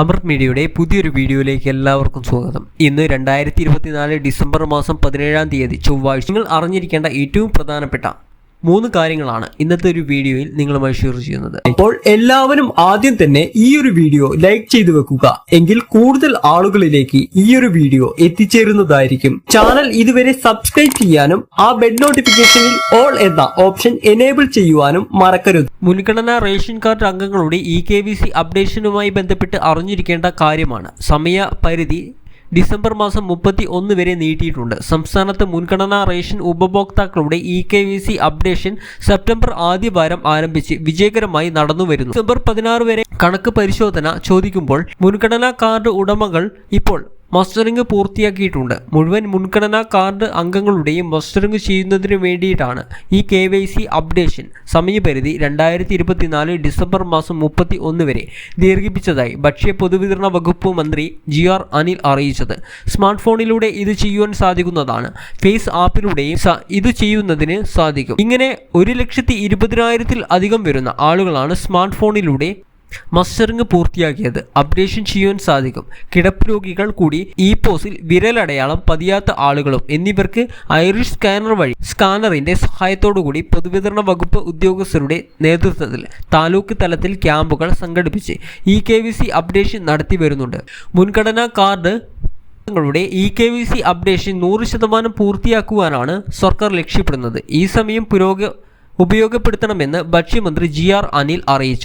അമൃത് മീഡിയയുടെ പുതിയൊരു വീഡിയോയിലേക്ക് എല്ലാവർക്കും സ്വാഗതം. ഇന്ന് രണ്ടായിരത്തി ഇരുപത്തിനാല് ഡിസംബർ മാസം പതിനേഴാം തീയതി ചൊവ്വാഴ്ച. നിങ്ങൾ അറിഞ്ഞിരിക്കേണ്ട ഏറ്റവും പ്രധാനപ്പെട്ട മൂന്ന് കാര്യങ്ങളാണ് ഇന്നത്തെ ഒരു വീഡിയോയിൽ നിങ്ങളുമായി ഷെയർ ചെയ്യുന്നത്. അപ്പോൾ എല്ലാവരും ആദ്യം തന്നെ ഈ ഒരു വീഡിയോ ലൈക്ക് ചെയ്തു വെക്കുക. എങ്കിൽ കൂടുതൽ ആളുകളിലേക്ക് ഈ ഒരു വീഡിയോ എത്തിച്ചേരുന്നതായിരിക്കും. ചാനൽ ഇതുവരെ സബ്സ്ക്രൈബ് ചെയ്യാനും ആ ബെൽ നോട്ടിഫിക്കേഷനിൽ ഓൾ എന്ന ഓപ്ഷൻ എനേബിൾ ചെയ്യുവാനും മറക്കരുത്. മുൻഗണനാ റേഷൻ കാർഡ് അംഗങ്ങളുടെ ഇ കെ വി സി അപ്ഡേഷനുമായി ബന്ധപ്പെട്ട് അറിഞ്ഞിരിക്കേണ്ട കാര്യമാണ്. സമയപരിധി ഡിസംബർ മാസം മുപ്പത്തി ഒന്ന് വരെ നീട്ടിയിട്ടുണ്ട്. സംസ്ഥാനത്ത് മുൻഗണനാ റേഷൻ ഉപഭോക്താക്കളുടെ E K Y C updation September ആദ്യ വാരം ആരംഭിച്ച് വിജയകരമായി നടന്നുവരുന്നു. ഡിസംബർ പതിനാറ് വരെ കണക്ക് പരിശോധന ചോദിക്കുമ്പോൾ മുൻഗണനാ കാർഡ് ഉടമകൾ ഇപ്പോൾ മസ്റ്ററിംഗ് പൂർത്തിയാക്കിയിട്ടുണ്ട്. മുഴുവൻ മുൻഗണനാ കാർഡ് അംഗങ്ങളുടെയും മസ്റ്ററിംഗ് ചെയ്യുന്നതിന് വേണ്ടിയിട്ടാണ് ഈ കെ വൈ സി അപ്ഡേഷൻ സമയപരിധി രണ്ടായിരത്തി ഇരുപത്തിനാല് ഡിസംബർ മാസം മുപ്പത്തി ഒന്ന് വരെ ദീർഘിപ്പിച്ചതായി ഭക്ഷ്യ പൊതുവിതരണ വകുപ്പ് മന്ത്രി ജി ആർ അനിൽ അറിയിച്ചത്. സ്മാർട്ട് ഫോണിലൂടെ ഇത് ചെയ്യുവാൻ സാധിക്കുന്നതാണ്. ഫേസ് ആപ്പിലൂടെയും ഇത് ചെയ്യുന്നതിന് സാധിക്കും. ഇങ്ങനെ ഒരു ലക്ഷത്തി ഇരുപതിനായിരത്തിൽ അധികം വരുന്ന ആളുകളാണ് സ്മാർട്ട് ഫോണിലൂടെ മസ്റ്ററിംഗ് പൂർത്തിയാക്കിയത്. അപ്ഡേഷൻ ചെയ്യുവാൻ സാധിക്കും. കിടപ്പ് രോഗികൾ കൂടി ഇ പോസിൽ വിരലടയാളം പതിയാത്ത ആളുകളും എന്നിവർക്ക് ഐറിഷ് സ്കാനർ വഴി സ്കാനറിന്റെ സഹായത്തോടുകൂടി പൊതുവിതരണ വകുപ്പ് ഉദ്യോഗസ്ഥരുടെ നേതൃത്വത്തിൽ താലൂക്ക് തലത്തിൽ ക്യാമ്പുകൾ സംഘടിപ്പിച്ച് E K V C updation നടത്തി വരുന്നുണ്ട്. മുൻഗണനാ കാർഡ് ങ്ങളുടെ E K V C updation നൂറ് ശതമാനം പൂർത്തിയാക്കുവാനാണ് സർക്കാർ ലക്ഷ്യപ്പെടുന്നത്. ഈ സമയം പുരോഗ ഉപയോഗപ്പെടുത്തണമെന്ന് ഭക്ഷ്യമന്ത്രി ജി ആർ അനിൽ അറിയിച്ചു.